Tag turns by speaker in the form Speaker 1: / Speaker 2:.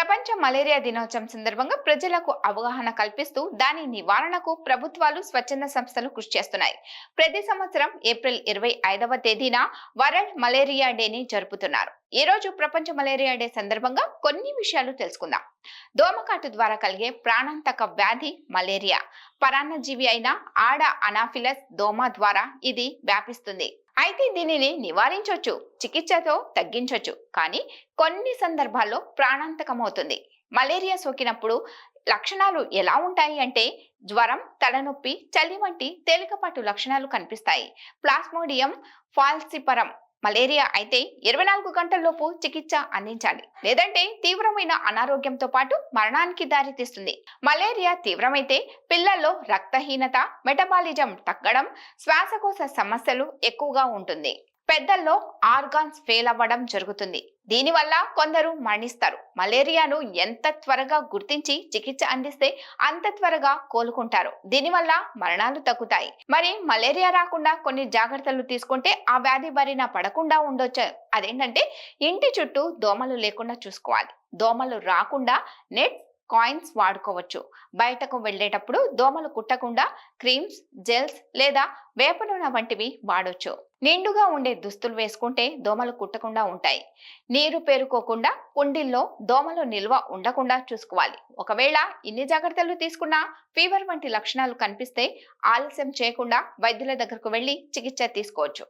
Speaker 1: ప్రపంచ మలేరియా దినోత్సవం సందర్భంగా ప్రజలకు అవగాహన కల్పిస్తూ దాని నివారణకు ప్రభుత్వాలు స్వచ్ఛంద సంస్థలు కృషి చేస్తున్నాయి. ప్రతి సంవత్సరం ఏప్రిల్ ఇరవై ఐదవ తేదీన వరల్డ్ మలేరియా డేని జరుపుతున్నారు. ఈ రోజు ప్రపంచ మలేరియా డే సందర్భంగా కొన్ని విషయాలు తెలుసుకుందాం. దోమకాటు ద్వారా కలిగే ప్రాణాంతక వ్యాధి మలేరియా. పరాన్నజీవి అయిన ఆడ అనాఫిలస్ దోమ ద్వారా ఇది వ్యాపిస్తుంది. అయితే దీనిని నివారించవచ్చు చికిత్సతో తగ్గించవచ్చు కానీ కొన్ని సందర్భాల్లో ప్రాణాంతకమవుతుంది. మలేరియా సోకినప్పుడు లక్షణాలు ఎలా ఉంటాయి అంటే జ్వరం తలనొప్పి చలి వంటి తేలికపాటు లక్షణాలు కనిపిస్తాయి. ప్లాస్మోడియం ఫాల్సిపరం మలేరియా అయితే ఇరవై నాలుగు గంటల్లోపు చికిత్స అందించాలి. లేదంటే తీవ్రమైన అనారోగ్యంతో పాటు మరణానికి దారితీస్తుంది మలేరియా తీవ్రమైతే పిల్లల్లో రక్తహీనత మెటబాలిజం తగ్గడం శ్వాసకోశ సమస్యలు ఎక్కువగా ఉంటుంది. పెద్దల్లో ఆర్గాన్స్ ఫెయిల్ అవ్వడం జరుగుతుంది. దీనివల్ల కొందరు మరణిస్తారు. మలేరియాను ఎంత త్వరగా గుర్తించి చికిత్స అందిస్తే అంత త్వరగా కోలుకుంటారు. దీనివల్ల మరణాలు తగ్గుతాయి. మరి మలేరియా రాకుండా కొన్ని జాగ్రత్తలు తీసుకుంటే ఆ వ్యాధి బారిన పడకుండా ఉండొచ్చు. అదేంటంటే ఇంటి చుట్టూ దోమలు లేకుండా చూసుకోవాలి. దోమలు రాకుండా నెట్ కాయిన్స్ వాడుకోవచ్చు. బయటకు వెళ్ళేటప్పుడు దోమలు కుట్టకుండా క్రీమ్స్ జెల్స్ లేదా వేప నూనె వంటివి వాడొచ్చు. నిండుగా ఉండే దుస్తులు వేసుకుంటే దోమలు కుట్టకుండా ఉంటాయి. నీరు పేరుకోకుండా కుండీల్లో దోమలు నిల్వ ఉండకుండా చూసుకోవాలి. ఒకవేళ ఇన్ని జాగ్రత్తలు తీసుకున్నా ఫీవర్ వంటి లక్షణాలు కనిపిస్తే ఆలస్యం చేయకుండా వైద్యుల దగ్గరకు వెళ్ళి చికిత్స తీసుకోవచ్చు.